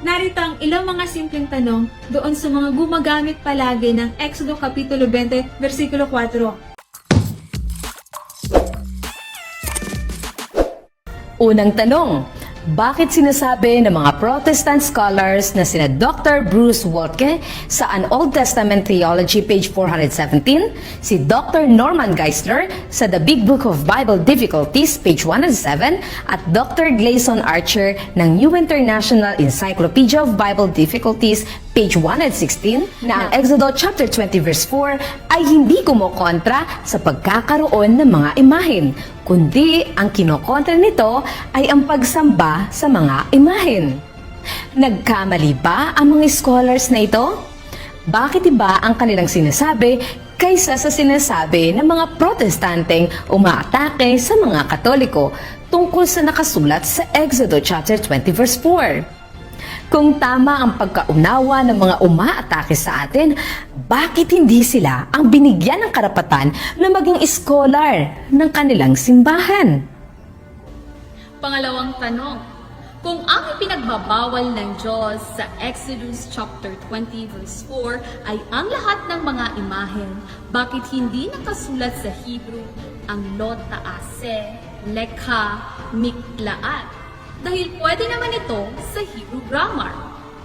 Narito ang ilang mga simpleng tanong doon sa mga gumagamit palagi ng Exodo Kapitulo 20, versikulo 4. Unang tanong, bakit sinasabi ng mga Protestant scholars na sina Dr. Bruce Waltke sa An Old Testament Theology page 417, si Dr. Norman Geisler sa The Big Book of Bible Difficulties page 107 at Dr. Gleason Archer ng New International Encyclopedia of Bible Difficulties page 116 na ang Exodo chapter 20 verse 4 ay hindi kumokontra sa pagkakaroon ng mga imahen, kundi ang kinokontra nito ay ang pagsamba sa mga imahen. Nagkamali ba ang mga scholars na ito? Bakit iba ang kanilang sinasabi kaysa sa sinasabi ng mga protestanteng umaatake sa mga katoliko tungkol sa nakasulat sa Exodo chapter 20 verse 4? Kung tama ang pagkaunawa ng mga umaatake sa atin, bakit hindi sila ang binigyan ng karapatan na maging scholar ng kanilang simbahan? Pangalawang tanong, kung ang ipinagbabawal ng Diyos sa Exodus chapter 20 verse 4 ay ang lahat ng mga imahen, bakit hindi nakasulat sa Hebrew ang Lota Ase, Lekha, Miklaat? Dahil pwede naman ito sa Hebrew grammar.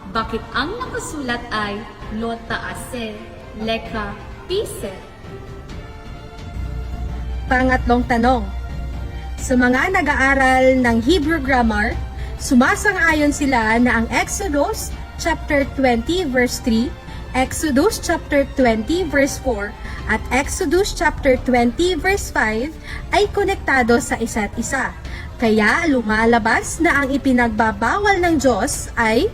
Bakit ang nakasulat ay Lota Ase, Lekha, Pise? Pangatlong tanong. Sa mga nag-aaral ng Hebrew grammar, sumasang-ayon sila na ang Exodus chapter 20 verse 3, Exodus chapter 20 verse 4, at Exodus chapter 20 verse 5 ay konektado sa isa't isa. Kaya lumalabas na ang ipinagbabawal ng Diyos ay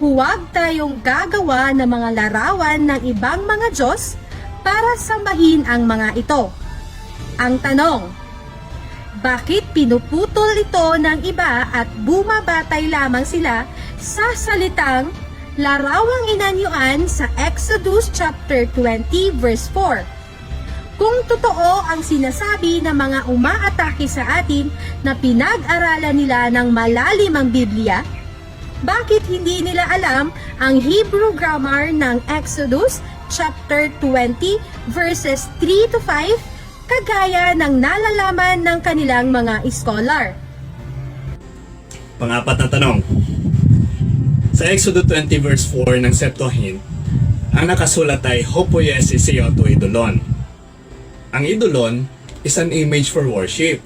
huwag tayong gagawa ng mga larawan ng ibang mga Diyos para sambahin ang mga ito. Ang tanong, bakit pinuputol ito ng iba at bumabatay lamang sila sa salitang larawang inanyuan sa Exodus chapter 20 verse 4? Kung totoo ang sinasabi ng mga umaatake sa atin na pinag-aralan nila ng malalim ang Biblia, bakit hindi nila alam ang Hebrew grammar ng Exodus chapter 20 verses 3 to 5 kagaya ng nalalaman ng kanilang mga scholar? Pangapat na tanong. Sa Exodus 20 verse 4 ng Septuagint, ang nakasulat ay Hopoyes Isioto Idolon. Ang idolon is an image for worship.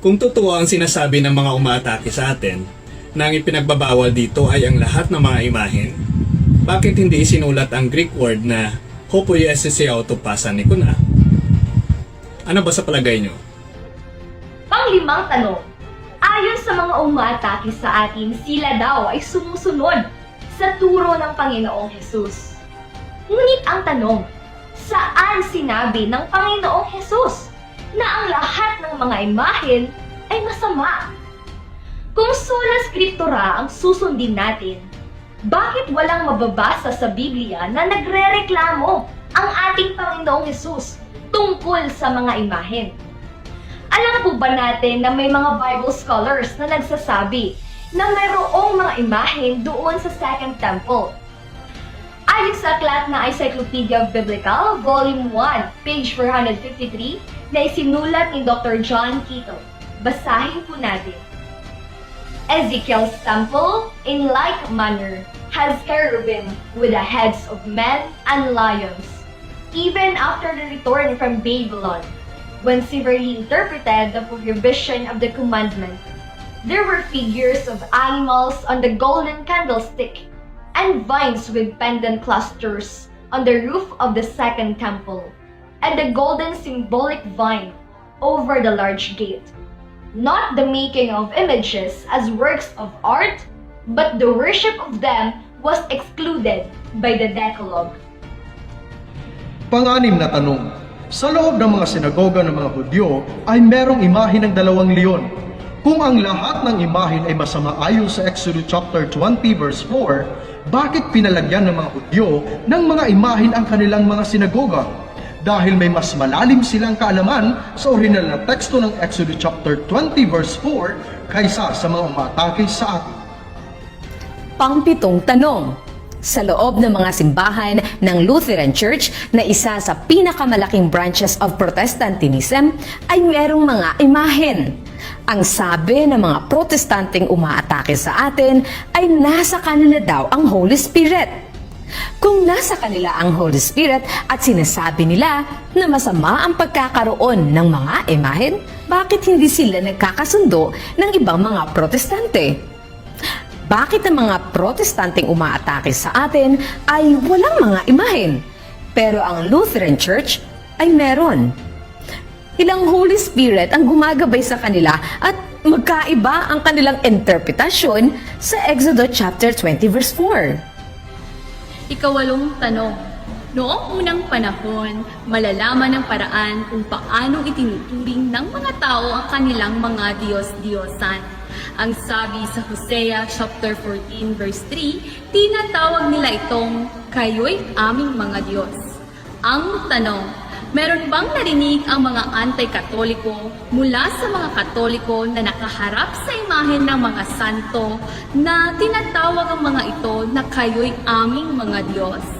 Kung totoo ang sinasabi ng mga umaatake sa atin, na ang ipinagbabawal dito ay ang lahat ng mga imahen, bakit hindi isinulat ang Greek word na Hopoyes Isioto Pasanikuna? Ano ba sa palagay nyo? Panglimang tanong, ayon sa mga umaatake sa atin, sila daw ay sumusunod sa turo ng Panginoong Hesus. Ngunit ang tanong, saan sinabi ng Panginoong Hesus na ang lahat ng mga imahen ay masama? Kung sola scriptura ang susundin natin, bakit walang mababasa sa Biblia na nagrereklamo ang ating Panginoong Hesus tungkol sa mga imahen? Alam po ba natin na may mga Bible scholars na nagsasabi na mayroong mga imahen doon sa Second Temple? Ayon sa aklat na Encyclopedia Biblical, Volume 1, page 453, na isinulat ni Dr. John Keaton. Basahin po natin. Ezekiel's temple, in like manner, has cherubim with the heads of men and lions. Even after the return from Babylon, when severely interpreted the prohibition of the commandment, there were figures of animals on the golden candlestick and vines with pendant clusters on the roof of the second temple, and the golden symbolic vine over the large gate. Not the making of images as works of art, but the worship of them was excluded by the Decalogue. Panganim na tanong, sa loob ng mga sinagoga ng mga Hudyo ay merong imahe ng dalawang leon. Kung ang lahat ng imahen ay masama ayon sa Exodus chapter 20 verse 4, bakit pinalagyan ng mga Hudyo ng mga imahen ang kanilang mga sinagoga? Dahil may mas malalim silang kaalaman sa original na teksto ng Exodus chapter 20 verse 4 kaysa sa mga umatake sa atin. pangpitong tanong. Sa loob ng mga simbahan ng Lutheran Church na isa sa pinakamalaking branches of Protestantism ay merong mga imahen. Ang sabi ng mga protestanteng umaatake sa atin ay nasa kanila daw ang Holy Spirit. Kung nasa kanila ang Holy Spirit at sinasabi nila na masama ang pagkakaroon ng mga imahen, bakit hindi sila nagkakasundo ng ibang mga protestante? Bakit ang mga protestanteng umaatake sa atin ay walang mga imahen, pero ang Lutheran Church ay meron? Ilang Holy Spirit ang gumagabay sa kanila at magkaiba ang kanilang interpretasyon sa Exodus chapter 20 verse 4. Ikawalong tanong. Noong unang panahon, malalaman ng paraan kung paano itinuturing ng mga tao ang kanilang mga Diyos-Diyosan. Ang sabi sa Hosea chapter 14 verse 3, tinatawag nila itong kayo'y aming mga Diyos. Ang tanong, meron bang narinig ang mga anti-katoliko mula sa mga katoliko na nakaharap sa imahen ng mga santo na tinatawag ang mga ito na kayo'y aming mga Diyos?